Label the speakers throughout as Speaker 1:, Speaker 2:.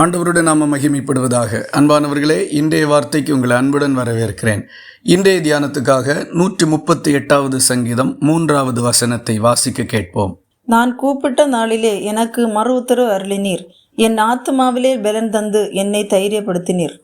Speaker 1: ஆண்டவருடைய நாம மகிமைப்படுவதாக. அன்பானவர்களே இன்றைய வார்த்தைக்கு உங்களை அன்புடன் வரவேற்கிறேன். இன்றைய தியானத்துக்காக நூற்றி முப்பத்தி எட்டாவது சங்கீதம் மூன்றாவது வசனத்தை வாசிக்க கேட்போம்.
Speaker 2: நான் கூப்பிட்ட நாளிலே எனக்கு மறு உத்தரவு அருளினீர். என் ஆத்துமாவிலே பலன் தந்து என்னை தைரியப்படுத்தினீர்.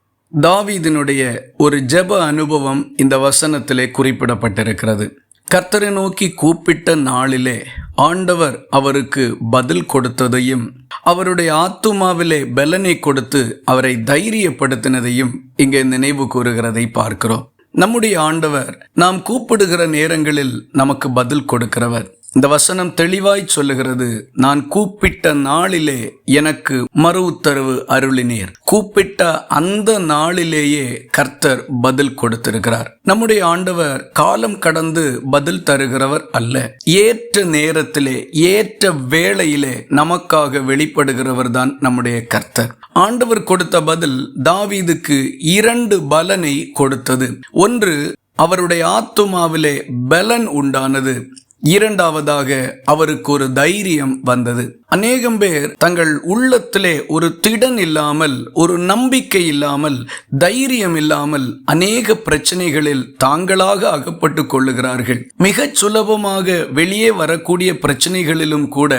Speaker 1: தாவீதினுடைய ஒரு ஜெப அனுபவம் இந்த வசனத்திலே குறிப்பிடப்பட்டிருக்கிறது. கர்த்தரை நோக்கி கூப்பிட்ட நாளிலே ஆண்டவர் அவருக்கு பதில் கொடுத்ததையும் அவருடைய ஆத்துமாவிலே பலனை கொடுத்து அவரை தைரியப்படுத்தினதையும் இங்கே நினைவு கூறுகிறதை பார்க்கிறோம். நம்முடைய ஆண்டவர் நாம் கூப்பிடுகிற நேரங்களில் நமக்கு பதில் கொடுக்கிறவர். இந்த வசனம் தெளிவாய் சொல்லுகிறது. நான் கூப்பிட்ட நாளிலே எனக்கு மறு உத்தரவு அருளினீர். கூப்பிட்ட அந்த நாளிலேயே கர்த்தர் பதில் கொடுத்திருக்கிறார். நம்முடைய ஆண்டவர் காலம் கடந்து பதில் தருகிறவர் அல்ல. ஏற்ற நேரத்திலே ஏற்ற வேளையிலே நமக்காக வெளிப்படுகிறவர் தான் நம்முடைய கர்த்தர். ஆண்டவர் கொடுத்த பதில் தாவீதுக்கு இரண்டு பலனை கொடுத்தது. ஒன்று அவருடைய ஆத்துமாவிலே பலன் உண்டானது. இரண்டாவதாக அவருக்கு ஒரு தைரியம் வந்தது. அநேகம் பேர் தங்கள் உள்ளத்திலே ஒரு திடன் இல்லாமல் ஒரு நம்பிக்கை இல்லாமல் தைரியம் இல்லாமல் அநேக பிரச்சனைகளில் தாங்களாக அகப்பட்டு கொள்ளுகிறார்கள். மிகச் சுலபமாக வெளியே வரக்கூடிய பிரச்சனைகளிலும் கூட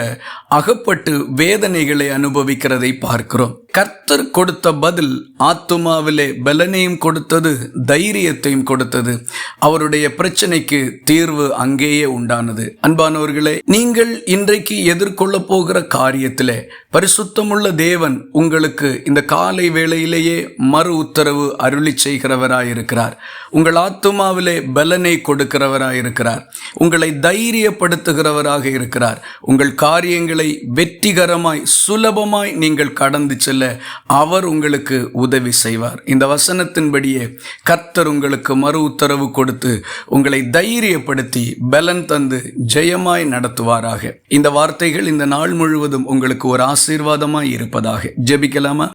Speaker 1: அகப்பட்டு வேதனைகளை அனுபவிக்கிறதை பார்க்கிறோம். கர்த்தர் கொடுத்த பதில் ஆத்துமாவிலே பலனையும் கொடுத்தது தைரியத்தையும் கொடுத்தது. அவருடைய பிரச்சனைக்கு தீர்வு அங்கேயே உண்டானது. அன்பானவர்களே நீங்கள் இன்றைக்கு எதிர்கொள்ள போகிற காரியத்தில் பரிசுத்தமுள்ள தேவன் உங்களுக்கு இந்த காலை வேளையிலேயே மறு உத்தரவு அருளி செய்கிறவராயிருக்கிறார். உங்கள் ஆத்துமாவிலே பலனை கொடுக்கிறவராயிருக்கிறார். உங்களை தைரியப்படுத்துகிறவராக இருக்கிறார். உங்கள் காரியங்களை வெற்றிகரமாய் சுலபமாய் நீங்கள் கடந்து செல்ல அவர் உங்களுக்கு உதவி செய்வார். இந்த வசனத்தின்படியே கர்த்தர் உங்களுக்கு மறு உத்தரவு கொடுத்து உங்களை தைரியப்படுத்தி பலன் தந்து ஜெயமாய் நடத்துவாராக. இந்த வார்த்தைகள் இந்த நாள் முழு முழுவதும் உங்களுக்கு ஒரு ஆசீர்வாதமாய் இருப்பதாக. ஜெபிக்கலாமா?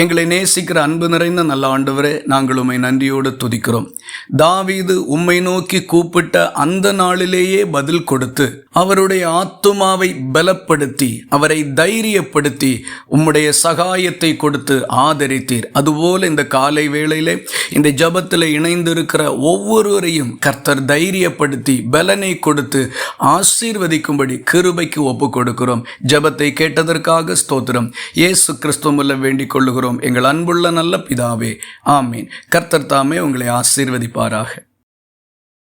Speaker 1: எங்களை நேசிக்கிற அன்பு நிறைந்த நல்ல ஆண்டவரே நாங்கள் உம்மை நன்றியோடு துதிக்கிறோம். தாவீது உம்மை நோக்கி கூப்பிட்ட அந்த நாளிலேயே பதில் கொடுத்து அவருடைய ஆத்துமாவை பலப்படுத்தி அவரை தைரியப்படுத்தி உம்முடைய சகாயத்தை கொடுத்து ஆதரித்தீர். அதுபோல இந்த காலை வேளையிலே இந்த ஜபத்தில் இணைந்திருக்கிற ஒவ்வொருவரையும் கர்த்தர் தைரியப்படுத்தி பலனை கொடுத்து ஆசீர்வதிக்கும்படி கிருபைக்கு ஒப்பு கொடுக்கிறோம் ஜபத்தை கேட்டதற்காக ஸ்தோத்திரம். இயேசு கிறிஸ்துவல்ல வேண்டிக் கொள்ளுகிறோம். எங்கள் அன்புள்ள நல்ல பிதாவே ஆமீன். கர்த்தர் தாமே உங்களை ஆசீர்வதிப்பாராக.